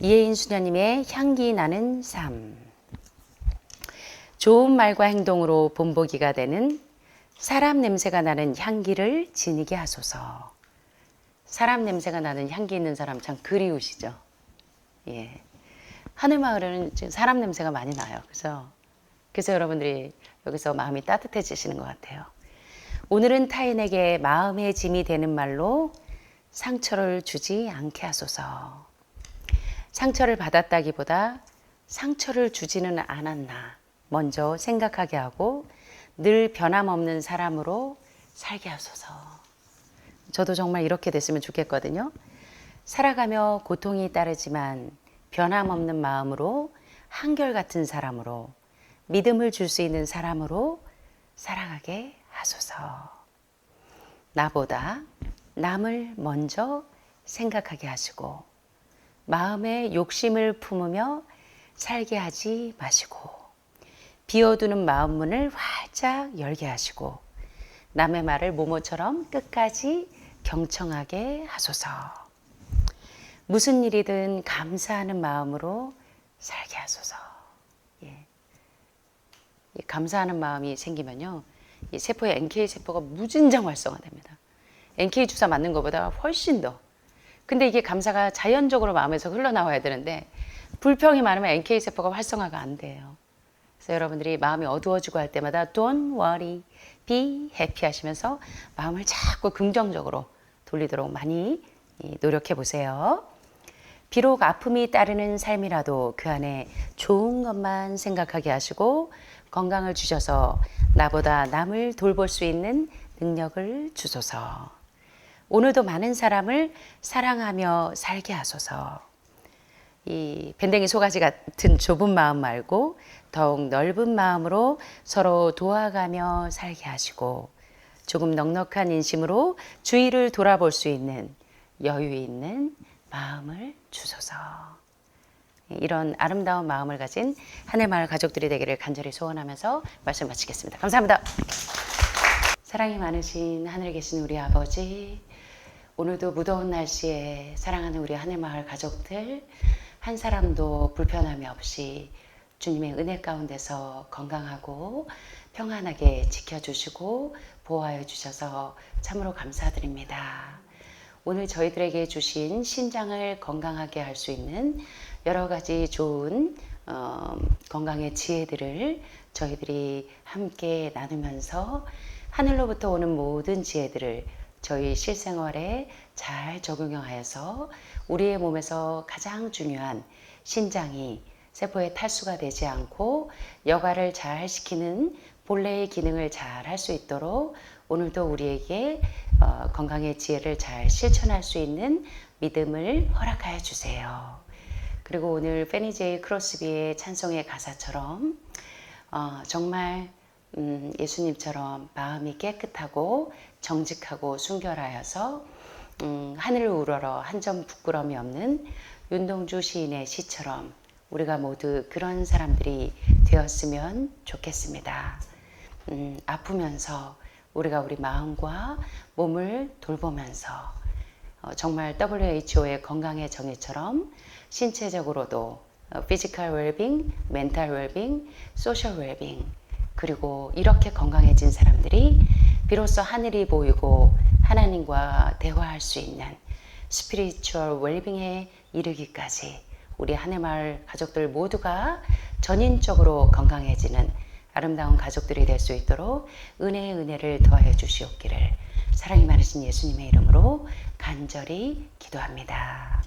이혜인 수녀님의 향기 나는 삶. 좋은 말과 행동으로 본보기가 되는 사람 냄새가 나는 향기를 지니게 하소서. 사람 냄새가 나는 향기 있는 사람 참 그리우시죠? 예. 하늘마을은 지금 사람 냄새가 많이 나요. 그래서, 그래서 여러분들이 여기서 마음이 따뜻해지시는 것 같아요. 오늘은 타인에게 마음의 짐이 되는 말로 상처를 주지 않게 하소서. 상처를 받았다기보다 상처를 주지는 않았나 먼저 생각하게 하고 늘 변함없는 사람으로 살게 하소서. 저도 정말 이렇게 됐으면 좋겠거든요. 살아가며 고통이 따르지만 변함없는 마음으로 한결같은 사람으로 믿음을 줄 수 있는 사람으로 살아가게 하소서. 나보다 남을 먼저 생각하게 하시고 마음에 욕심을 품으며 살게 하지 마시고 비워두는 마음 문을 활짝 열게 하시고 남의 말을 모모처럼 끝까지 경청하게 하소서. 무슨 일이든 감사하는 마음으로 살게 하소서. 예. 이 감사하는 마음이 생기면요. 이 세포의 NK 세포가 무진장 활성화됩니다. NK 주사 맞는 것보다 훨씬 더. 근데 이게 감사가 자연적으로 마음에서 흘러나와야 되는데 불평이 많으면 NK 세포가 활성화가 안 돼요. 그래서 여러분들이 마음이 어두워지고 할 때마다 don't worry, be happy 하시면서 마음을 자꾸 긍정적으로 돌리도록 많이 노력해 보세요. 비록 아픔이 따르는 삶이라도 그 안에 좋은 것만 생각하게 하시고 건강을 주셔서 나보다 남을 돌볼 수 있는 능력을 주소서. 오늘도 많은 사람을 사랑하며 살게 하소서. 이 밴댕이 소가지 같은 좁은 마음 말고 더욱 넓은 마음으로 서로 도와가며 살게 하시고 조금 넉넉한 인심으로 주위를 돌아볼 수 있는 여유 있는 마음을 주소서. 이런 아름다운 마음을 가진 하늘마을 가족들이 되기를 간절히 소원하면서 말씀 마치겠습니다. 감사합니다. 사랑이 많으신 하늘에 계신 우리 아버지, 오늘도 무더운 날씨에 사랑하는 우리 하늘마을 가족들, 한 사람도 불편함이 없이 주님의 은혜 가운데서 건강하고 평안하게 지켜주시고 보호하여 주셔서 참으로 감사드립니다. 오늘 저희들에게 주신 신장을 건강하게 할 수 있는 여러 가지 좋은 어, 건강의 지혜들을 저희들이 함께 나누면서 하늘로부터 오는 모든 지혜들을 저희 실생활에 잘 적용하여서 우리의 몸에서 가장 중요한 신장이 세포의 탈수가 되지 않고 여과를 잘 시키는 본래의 기능을 잘 할 수 있도록 오늘도 우리에게 어, 건강의 지혜를 잘 실천할 수 있는 믿음을 허락하여 주세요. 그리고 오늘 페니제이 크로스비의 찬송의 가사처럼 어, 정말 음, 예수님처럼 마음이 깨끗하고 정직하고 순결하여서 음, 하늘을 우러러 한 점 부끄러움이 없는 윤동주 시인의 시처럼 우리가 모두 그런 사람들이 되었으면 좋겠습니다. 음, 아프면서 우리가 우리 마음과 몸을 돌보면서 어, 정말 WHO의 건강의 정의처럼 신체적으로도 피지컬 웰빙, 멘탈 웰빙, 소셜 웰빙 그리고 이렇게 건강해진 사람들이 비로소 하늘이 보이고 하나님과 대화할 수 있는 스피리추얼 웰빙에 이르기까지 우리 하늘마을 가족들 모두가 전인적으로 건강해지는 아름다운 가족들이 될 수 있도록 은혜의 은혜를 더하여 주시옵기를 사랑이 많으신 예수님의 이름으로 간절히 기도합니다.